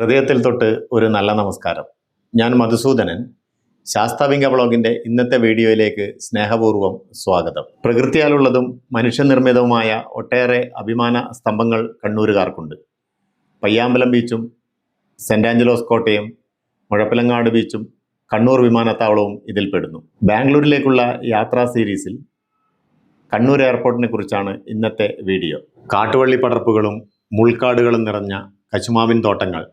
ഹൃദയത്തിൽ തൊട്ട് ഒരു നല്ല നമസ്കാരം. ഞാൻ മധുസൂദനൻ. ശാസ്താവിംഗ ബ്ലോഗിന്റെ ഇന്നത്തെ വീഡിയോയിലേക്ക് സ്നേഹപൂർവം സ്വാഗതം. പ്രകൃതിയാലുള്ളതും മനുഷ്യനിർമ്മിതവുമായ ഒട്ടേറെ അഭിമാന സ്തംഭങ്ങൾ കണ്ണൂരുകാർക്കുണ്ട്. പയ്യാമ്പലം ബീച്ചും സെന്റ് ആഞ്ചലോസ് കോട്ടയും മുഴപ്പിലങ്ങാട് ബീച്ചും കണ്ണൂർ വിമാനത്താവളവും ഇതിൽപ്പെടുന്നു ബാംഗ്ലൂരിലേക്കുള്ള യാത്രാ സീരീസിൽ കണ്ണൂർ എയർപോർട്ടിനെ കുറിച്ചാണ് ഇന്നത്തെ വീഡിയോ. കാട്ടുവള്ളി പടർപ്പുകളും മുൾക്കാടുകളും നിറഞ്ഞ കശുമാവിൻ തോട്ടങ്ങൾ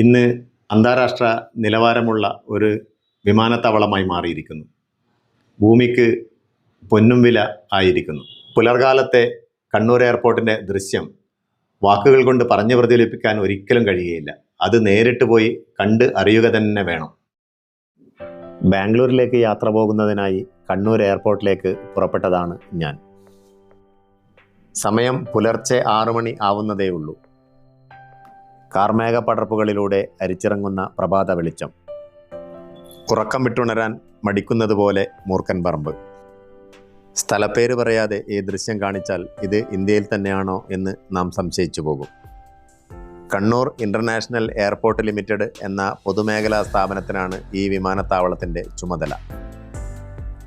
ഇന്ന് അന്താരാഷ്ട്ര നിലവാരമുള്ള ഒരു വിമാനത്താവളമായി മാറിയിരിക്കുന്നു. ഭൂമിക്ക് പൊന്നും വില ആയിരിക്കുന്നു. പുലർകാലത്തെ കണ്ണൂർ എയർപോർട്ടിന്റെ ദൃശ്യം വാക്കുകൾ കൊണ്ട് പറഞ്ഞു പ്രതിഫലിപ്പിക്കാൻ ഒരിക്കലും കഴിയുകയില്ല. അത് നേരിട്ട് പോയി കണ്ട് അറിയുക തന്നെ വേണം. ബാംഗ്ലൂരിലേക്ക് യാത്ര പോകുന്നതിനായി കണ്ണൂർ എയർപോർട്ടിലേക്ക് പുറപ്പെട്ടതാണ് ഞാൻ. സമയം പുലർച്ചെ ആറു മണി ആവുന്നതേ ഉള്ളൂ കാർമേഘ പടർപ്പുകളിലൂടെ അരിച്ചിറങ്ങുന്ന പ്രഭാത വെളിച്ചം. ഉറക്കം വിട്ടുണരാൻ മടിക്കുന്നത് പോലെ മൂർക്കൻ പറമ്പ്. സ്ഥലപ്പേര് പറയാതെ ഈ ദൃശ്യം കാണിച്ചാൽ ഇത് ഇന്ത്യയിൽ തന്നെയാണോ എന്ന് നാം സംശയിച്ചു പോകും. കണ്ണൂർ ഇന്റർനാഷണൽ എയർപോർട്ട് ലിമിറ്റഡ് എന്ന പൊതുമേഖലാ സ്ഥാപനത്തിനാണ് ഈ വിമാനത്താവളത്തിന്റെ ചുമതല.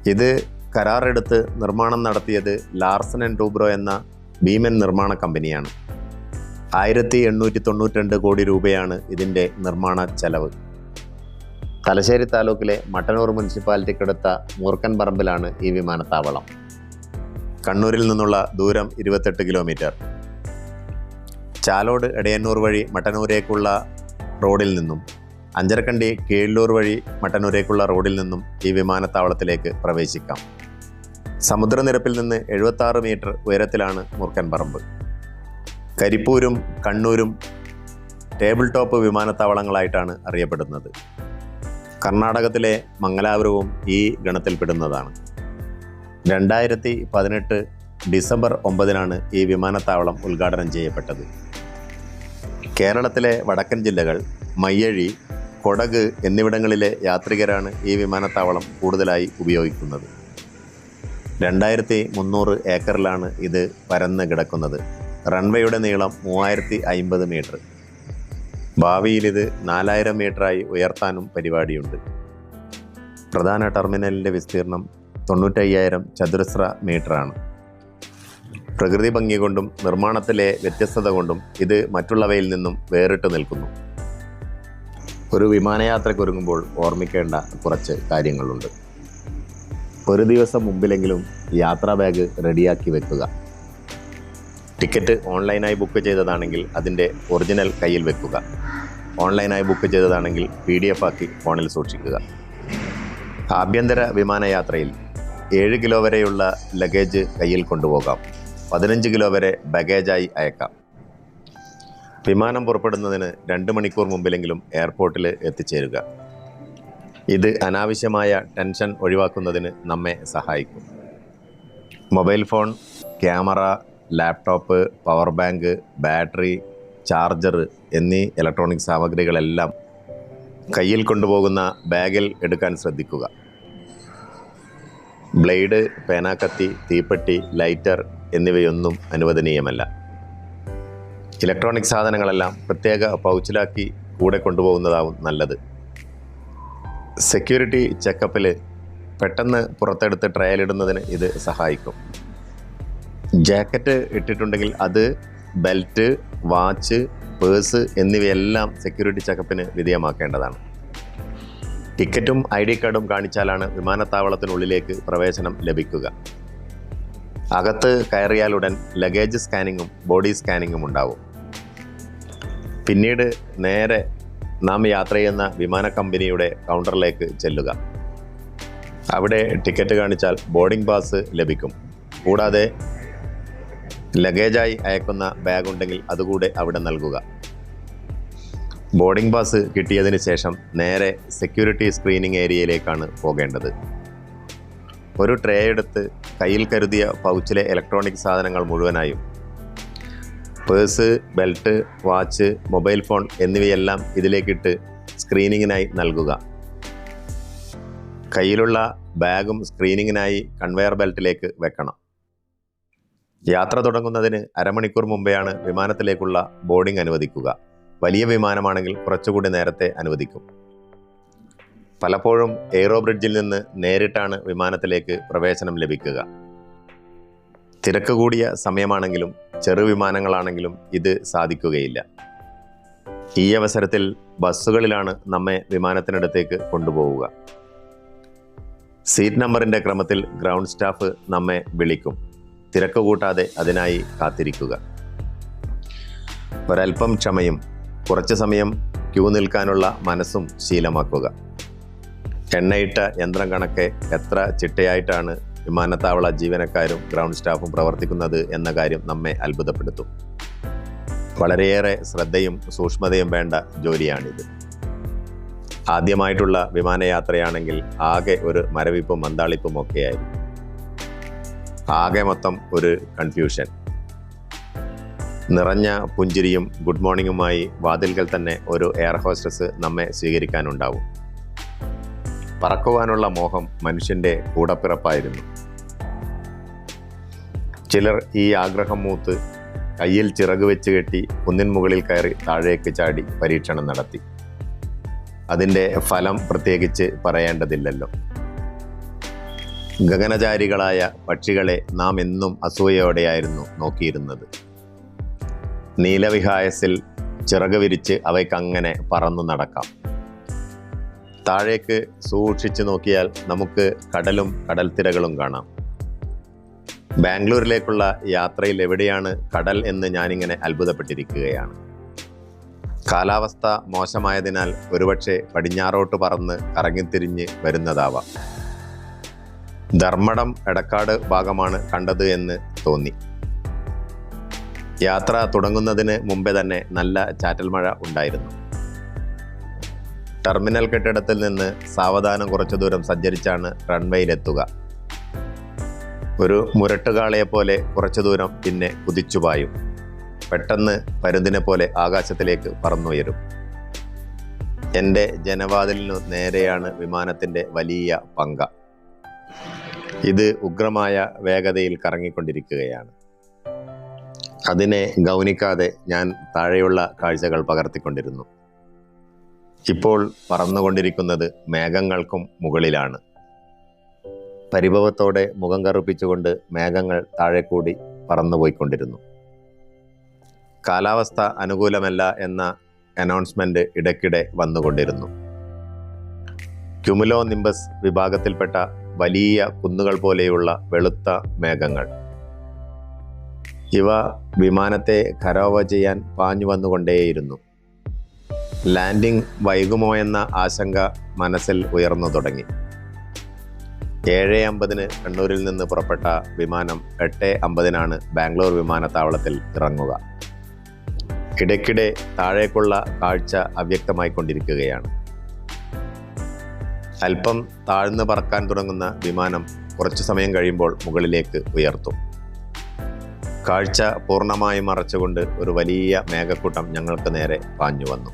ഇത് കരാറെടുത്ത് നിർമ്മാണം നടത്തിയത് ലാർസൻ ആൻഡ് ടൂബ്രോ എന്ന ഭീമൻ നിർമ്മാണ കമ്പനിയാണ്. ആയിരത്തി എണ്ണൂറ്റി തൊണ്ണൂറ്റി കോടി രൂപയാണ് ഇതിന്റെ നിർമ്മാണ ചെലവ്. തലശ്ശേരി താലൂക്കിലെ മട്ടന്നൂർ മുനിസിപ്പാലിറ്റിക്കടുത്ത മൂർക്കൻ പറമ്പിലാണ് ഈ വിമാനത്താവളം. കണ്ണൂരിൽ നിന്നുള്ള ദൂരം ഇരുപത്തെട്ട് കിലോമീറ്റർ. ചാലോട് എടയന്നൂർ വഴി മട്ടന്നൂരേക്കുള്ള റോഡിൽ നിന്നും അഞ്ചരക്കണ്ടി കീഴല്ലൂർ വഴി മട്ടന്നൂരേക്കുള്ള റോഡിൽ നിന്നും ഈ വിമാനത്താവളത്തിലേക്ക് പ്രവേശിക്കാം. സമുദ്രനിരപ്പിൽ നിന്ന് എഴുപത്താറ് മീറ്റർ ഉയരത്തിലാണ് മൂർക്കൻ പറമ്പ്. കരിപ്പൂരും കണ്ണൂരും ടേബിൾ ടോപ്പ് വിമാനത്താവളങ്ങളായിട്ടാണ് അറിയപ്പെടുന്നത്. കർണാടകത്തിലെ മംഗലാപുരവും ഈ ഗണത്തിൽപ്പെടുന്നതാണ്. രണ്ടായിരത്തി പതിനെട്ട് ഡിസംബർ ഒമ്പതിനാണ് ഈ വിമാനത്താവളം ഉദ്ഘാടനം ചെയ്യപ്പെട്ടത്. കേരളത്തിലെ വടക്കൻ ജില്ലകൾ മയ്യഴി കൊടക് എന്നിവിടങ്ങളിലെ യാത്രികരാണ് ഈ വിമാനത്താവളം കൂടുതലായി ഉപയോഗിക്കുന്നത്. രണ്ടായിരത്തി മുന്നൂറ് ഏക്കറിലാണ് ഇത് പരന്ന് കിടക്കുന്നത്. റൺവേയുടെ നീളം മൂവായിരത്തി അയിമ്പത് മീറ്റർ. ഭാവിയിൽ ഇത് നാലായിരം മീറ്ററായി ഉയർത്താനും പരിപാടിയുണ്ട്. പ്രധാന ടെർമിനലിന്റെ വിസ്തീർണം തൊണ്ണൂറ്റയ്യായിരം ചതുരശ്ര മീറ്ററാണ്. പ്രകൃതി ഭംഗി കൊണ്ടും നിർമ്മാണത്തിലെ വ്യത്യസ്തത കൊണ്ടും ഇത് മറ്റുള്ളവയിൽ നിന്നും വേറിട്ട് നിൽക്കുന്നു. ഒരു വിമാനയാത്രയ്ക്കൊരുങ്ങുമ്പോൾ ഓർമ്മിക്കേണ്ട കുറച്ച് കാര്യങ്ങളുണ്ട്. ഒരു ദിവസം മുമ്പിലെങ്കിലും യാത്രാ ബാഗ് റെഡിയാക്കി വെക്കുക. ടിക്കറ്റ് ഓൺലൈനായി ബുക്ക് ചെയ്തതാണെങ്കിൽ അതിന്റെ ഒറിജിനൽ കയ്യിൽ വെക്കുക. ഓൺലൈനായി ബുക്ക് ചെയ്തതാണെങ്കിൽ പി ഡി എഫ് ആക്കി ഫോണിൽ സൂക്ഷിക്കുക. ആഭ്യന്തര വിമാനയാത്രയിൽ ഏഴ് കിലോ വരെയുള്ള ലഗേജ് കയ്യിൽ കൊണ്ടുപോകാം. പതിനഞ്ച് കിലോ വരെ ബാഗേജായി അയക്കാം. വിമാനം പുറപ്പെടുന്നതിന് രണ്ട് മണിക്കൂർ മുമ്പിലെങ്കിലും എയർപോർട്ടിൽ എത്തിച്ചേരുക. ഇത് അനാവശ്യമായ ടെൻഷൻ ഒഴിവാക്കുന്നതിന് നമ്മെ സഹായിക്കും. Mobile phone camera laptop power bank battery charger എന്നീ ഇലക്ട്രോണിക് സാമഗ്രികളെല്ലാം കയ്യിൽ കൊണ്ടുപോകുന്ന ബാഗിൽ എടുക്കാൻ ശ്രദ്ധിക്കുക. ബ്ലേഡ് പേനാക്കത്തി തീപ്പെട്ടി ലൈറ്റർ എന്നിവയൊന്നും അനുവദനീയമല്ല. ഇലക്ട്രോണിക് സാധനങ്ങളെല്ലാം പ്രത്യേക പൗച്ചിലാക്കി കൂടെ കൊണ്ടുപോകുന്നതാവും നല്ലത്. സെക്യൂരിറ്റി ചെക്കപ്പിൽ പെട്ടെന്ന് പുറത്തെടുത്ത് ട്രയലിടുന്നതിന് ഇത് സഹായിക്കും. ജാക്കറ്റ് ഇട്ടിട്ടുണ്ടെങ്കിൽ അത് ബെൽറ്റ് വാച്ച് പേഴ്സ് എന്നിവയെല്ലാം സെക്യൂരിറ്റി ചെക്കപ്പിന് വിധേയമാക്കേണ്ടതാണ്. ടിക്കറ്റും ഐ ഡി കാർഡും കാണിച്ചാലാണ് വിമാനത്താവളത്തിനുള്ളിലേക്ക് പ്രവേശനം ലഭിക്കുക. അകത്ത് കയറിയാലുടൻ ലഗേജ് സ്കാനിങ്ങും ബോഡി സ്കാനിങ്ങും ഉണ്ടാവും. പിന്നീട് നേരെ നാം യാത്ര ചെയ്യുന്ന വിമാന കമ്പനിയുടെ കൗണ്ടറിലേക്ക് ചെല്ലുക. അവിടെ ടിക്കറ്റ് കാണിച്ചാൽ ബോർഡിംഗ് പാസ് ലഭിക്കും. കൂടാതെ ലഗേജായി അയക്കുന്ന ബാഗ് ഉണ്ടെങ്കിൽ അതുകൂടെ അവിടെ നൽകുക. ബോർഡിംഗ് പാസ് കിട്ടിയതിന് ശേഷം നേരെ സെക്യൂരിറ്റി സ്ക്രീനിംഗ് ഏരിയയിലേക്കാണ് പോകേണ്ടത്. ഒരു ട്രേ എടുത്ത് കയ്യിൽ കരുതിയ പൗച്ചിലെ ഇലക്ട്രോണിക് സാധനങ്ങൾ മുഴുവനായും purse belt watch mobile phone എന്നിവയെല്ലാം ഇതിലേക്കിട്ട് സ്ക്രീനിങ്ങിനായി നൽകുക. കയ്യിലുള്ള ബാഗും സ്ക്രീനിങ്ങിനായി കൺവെയർ ബെൽറ്റിലേക്ക് വെക്കണം. യാത്ര തുടങ്ങുന്നതിന് അരമണിക്കൂർ മുമ്പെയാണ് വിമാനത്തിലേക്കുള്ള ബോർഡിംഗ് അനുവദിക്കുക. വലിയ വിമാനമാണെങ്കിൽ കുറച്ചുകൂടി നേരത്തെ അനുവദിക്കും. പലപ്പോഴും എയ്റോ ബ്രിഡ്ജിൽ നിന്ന് നേരിട്ടാണ് വിമാനത്തിലേക്ക് പ്രവേശനം ലഭിക്കുക. തിരക്ക് കൂടിയ സമയമാണെങ്കിലും ചെറു വിമാനങ്ങളാണെങ്കിലും ഇത് സാധിക്കുകയില്ല. ഈ അവസരത്തിൽ ബസ്സുകളിലാണ് നമ്മെ വിമാനത്തിനടുത്തേക്ക് കൊണ്ടുപോവുക. സീറ്റ് നമ്പറിന്റെ ക്രമത്തിൽ ഗ്രൗണ്ട് സ്റ്റാഫ് നമ്മെ വിളിക്കും. തിരക്ക് കൂട്ടാതെ അതിനായി കാത്തിരിക്കുക. ഒരൽപ്പം ക്ഷമയും കുറച്ച് സമയം ക്യൂ നിൽക്കാനുള്ള മനസ്സും ശീലമാക്കുക. എണ്ണയിട്ട യന്ത്രം കണക്കെ എത്ര ചിട്ടയായിട്ടാണ് വിമാനത്താവള ജീവനക്കാരും ഗ്രൗണ്ട് സ്റ്റാഫും പ്രവർത്തിക്കുന്നത് എന്ന കാര്യം നമ്മെ അത്ഭുതപ്പെടുത്തും. വളരെയേറെ ശ്രദ്ധയും സൂക്ഷ്മതയും വേണ്ട ജോലിയാണിത്. ആദ്യമായിട്ടുള്ള വിമാനയാത്രയാണെങ്കിൽ ആകെ ഒരു മരവിപ്പും മന്താളിപ്പും ഒക്കെയായിരിക്കും. ആകെ മൊത്തം ഒരു കൺഫ്യൂഷൻ നിറഞ്ഞ പുഞ്ചിരിയും ഗുഡ് മോർണിംഗുമായി വാതിൽക്കൽ തന്നെ ഒരു എയർ ഹോസ്റ്റസ് നമ്മെ സ്വീകരിക്കാനുണ്ടാവും. പറക്കുവാനുള്ള മോഹം മനുഷ്യന്റെ കൂടപ്പിറപ്പായിരുന്നു. ചിലർ ഈ ആഗ്രഹം മൂത്ത് കയ്യിൽ ചിറക് വെച്ച് കെട്ടി കുന്നിൻ മുകളിൽ കയറി താഴേക്ക് ചാടി പരീക്ഷണം നടത്തി. അതിന്റെ ഫലം പ്രത്യേകിച്ച് പറയേണ്ടതില്ലല്ലോ. ഗഗനചാരികളായ പക്ഷികളെ നാം എന്നും അസൂയയോടെയായിരുന്നു നോക്കിയിരുന്നത്. നീലവിഹായസിൽ ചിറക് വിരിച്ച് അവയ്ക്കങ്ങനെ പറന്നു നടക്കാം. താഴേക്ക് സൂക്ഷിച്ചു നോക്കിയാൽ നമുക്ക് കടലും കടൽത്തിരകളും കാണാം. ബാംഗ്ലൂരിലേക്കുള്ള യാത്രയിൽ എവിടെയാണ് കടൽ എന്ന് ഞാനിങ്ങനെ അത്ഭുതപ്പെട്ടിരിക്കുകയാണ്. കാലാവസ്ഥ മോശമായതിനാൽ ഒരുപക്ഷെ പടിഞ്ഞാറോട്ട് പറന്ന് കറങ്ങിത്തിരിഞ്ഞ് വരുന്നതാവാം. ധർമ്മടം എടക്കാട് ഭാഗമാണ് കണ്ടത് എന്ന് തോന്നി. യാത്ര തുടങ്ങുന്നതിന് മുമ്പേ തന്നെ നല്ല ചാറ്റൽ മഴ ഉണ്ടായിരുന്നു. ടെർമിനൽ കെട്ടിടത്തിൽ നിന്ന് സാവധാനം കുറച്ചു ദൂരം സഞ്ചരിച്ചാണ് റൺവേയിലെത്തുക. ഒരു മുരട്ടുകാളയെ പോലെ കുറച്ചു ദൂരം പിന്നെ കുതിച്ചുപായും പെട്ടെന്ന് പരുന്തിനെ പോലെ ആകാശത്തിലേക്ക് പറന്നുയരും. എന്റെ ജനവാതിലിനു നേരെയാണ് വിമാനത്തിന്റെ വലിയ പങ്ക. ഇത് ഉഗ്രമായ വേഗതയിൽ കറങ്ങിക്കൊണ്ടിരിക്കുകയാണ്. അതിനെ ഗൗനിക്കാതെ ഞാൻ താഴെയുള്ള കാഴ്ചകൾ പകർത്തിക്കൊണ്ടിരുന്നു. ഇപ്പോൾ പറന്നുകൊണ്ടിരിക്കുന്നത് മേഘങ്ങൾക്കും മുകളിലാണ്. പരിഭവത്തോടെ മുഖം കറുപ്പിച്ചുകൊണ്ട് മേഘങ്ങൾ താഴെ കൂടി പറന്നുപോയിക്കൊണ്ടിരുന്നു. കാലാവസ്ഥ അനുകൂലമല്ല എന്ന അനൗൺസ്മെന്റ് ഇടയ്ക്കിടെ വന്നുകൊണ്ടിരുന്നു. ക്യുമുലോ നിംബസ് വിഭാഗത്തിൽപ്പെട്ട വലിയ കുന്നുകൾ പോലെയുള്ള വെളുത്ത മേഘങ്ങൾ. ഇവ വിമാനത്തെ ഖരോവ ചെയ്യാൻ പാഞ്ഞു വന്നുകൊണ്ടേയിരുന്നു. ലാൻഡിംഗ് വൈകുമോ എന്ന ആശങ്ക മനസ്സിൽ ഉയർന്നു തുടങ്ങി. ഏഴ് അമ്പതിന് കണ്ണൂരിൽ നിന്ന് പുറപ്പെട്ട വിമാനം എട്ട് അമ്പതിനാണ് ബാംഗ്ലൂർ വിമാനത്താവളത്തിൽ ഇറങ്ങുക. ഇടയ്ക്കിടെ താഴേക്കുള്ള കാഴ്ച അവ്യക്തമായിക്കൊണ്ടിരിക്കുകയാണ് അല്പം താഴ്ന്ന് പറക്കാൻ തുടങ്ങുന്ന വിമാനം കുറച്ചു സമയം കഴിയുമ്പോൾ മുകളിലേക്ക് ഉയർത്തും. കാഴ്ച പൂർണമായി മറച്ചുകൊണ്ട് ഒരു വലിയ മേഘക്കൂട്ടം ഞങ്ങൾക്ക് നേരെ പാഞ്ഞു വന്നു.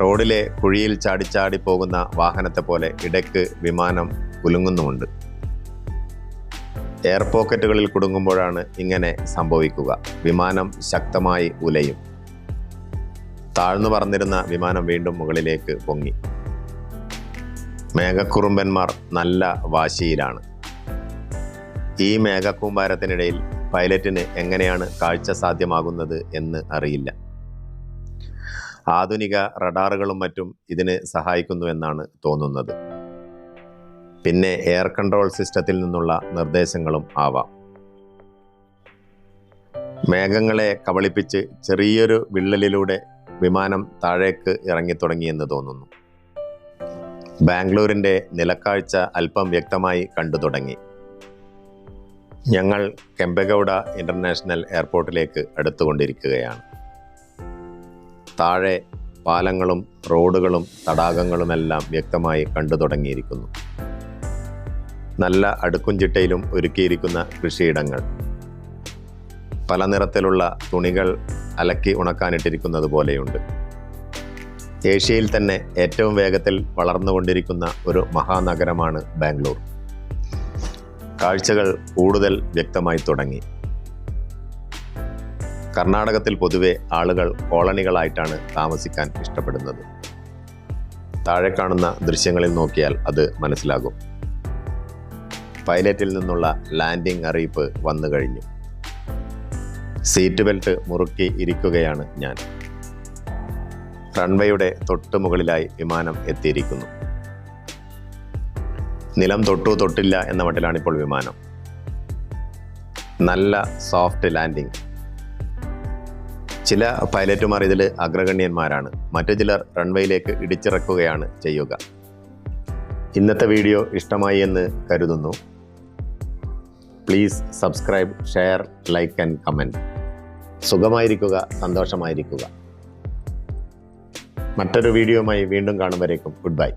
റോഡിലെ കുഴിയിൽ ചാടിച്ചാടി പോകുന്ന വാഹനത്തെ പോലെ ഇടയ്ക്ക് വിമാനം കുലുങ്ങുന്നുമുണ്ട്. എയർ പോക്കറ്റുകളിൽ കുടുങ്ങുമ്പോഴാണ് ഇങ്ങനെ സംഭവിക്കുക. വിമാനം ശക്തമായി ഉലയും. താഴ്ന്നു പറന്നിരുന്ന വിമാനം വീണ്ടും മുകളിലേക്ക് പൊങ്ങി. മേഘക്കുറുമ്പന്മാർ നല്ല വാശിയിലാണ്. ഈ മേഘക്കൂമ്പാരത്തിനിടയിൽ പൈലറ്റിന് എങ്ങനെയാണ് കാഴ്ച സാധ്യമാകുന്നത് എന്ന് അറിയില്ല. ആധുനിക റഡാറുകളും മറ്റും ഇതിന് സഹായിക്കുന്നുവെന്നാണ് തോന്നുന്നത്. പിന്നെ എയർ കൺട്രോൾ സിസ്റ്റത്തിൽ നിന്നുള്ള നിർദ്ദേശങ്ങളും ആവാം. മേഘങ്ങളെ കബളിപ്പിച്ച് ചെറിയൊരു വിള്ളലിലൂടെ വിമാനം താഴേക്ക് ഇറങ്ങിത്തുടങ്ങിയെന്ന് തോന്നുന്നു. ബാംഗ്ലൂരിന്റെ നിലക്കാഴ്ച അല്പം വ്യക്തമായി കണ്ടു തുടങ്ങി. ഞങ്ങൾ കെമ്പഗൗഡ ഇന്റർനാഷണൽ എയർപോർട്ടിലേക്ക് അടുത്തുകൊണ്ടിരിക്കുകയാണ്. താഴെ പാലങ്ങളും റോഡുകളും തടാകങ്ങളുമെല്ലാം വ്യക്തമായി കണ്ടു തുടങ്ങിയിരിക്കുന്നു. നല്ല അടുക്കും ചിട്ടയിലും ഒരുക്കിയിരിക്കുന്ന കൃഷിയിടങ്ങൾ. പല നിറത്തിലുള്ള തുണികൾ അലക്കി ഉണക്കാനിട്ടിരിക്കുന്നത് പോലെയുണ്ട് ഏഷ്യയിൽ തന്നെ ഏറ്റവും വേഗത്തിൽ വളർന്നുകൊണ്ടിരിക്കുന്ന ഒരു മഹാനഗരമാണ് ബാംഗ്ലൂർ. കാഴ്ചകൾ കൂടുതൽ വ്യക്തമായി തുടങ്ങി. കർണാടകത്തിൽ പൊതുവെ ആളുകൾ കോളണികളായിട്ടാണ് താമസിക്കാൻ ഇഷ്ടപ്പെടുന്നത്. താഴെ കാണുന്ന ദൃശ്യങ്ങളിൽ നോക്കിയാൽ അത് മനസ്സിലാകും. പൈലറ്റിൽ നിന്നുള്ള ലാൻഡിംഗ് അറിയിപ്പ് വന്നു കഴിഞ്ഞു. സീറ്റ് ബെൽറ്റ് മുറുക്കി ഇരിക്കുകയാണ് ഞാൻ. റൺവേയുടെ തൊട്ട് മുകളിലായി വിമാനം എത്തിയിരിക്കുന്നു. നിലം തൊട്ടു തൊട്ടില്ല എന്ന മട്ടിലാണ് ഇപ്പോൾ വിമാനം. നല്ല സോഫ്റ്റ് ലാൻഡിംഗ്. ചില പൈലറ്റുമാർ ഇതിൽ അഗ്രഗണ്യന്മാരാണ്. മറ്റു ചിലർ റൺവേയിലേക്ക് ഇടിച്ചിറക്കുകയാണ് ചെയ്യുക. ഇന്നത്തെ വീഡിയോ ഇഷ്ടമായി എന്ന് കരുതുന്നു. Please subscribe share like and comment. സുഖമായിരിക്കുക സന്തോഷമായിരിക്കുക. മറ്റൊരു വീഡിയോയുമായി വീണ്ടും കാണും വരേക്കും. Good bye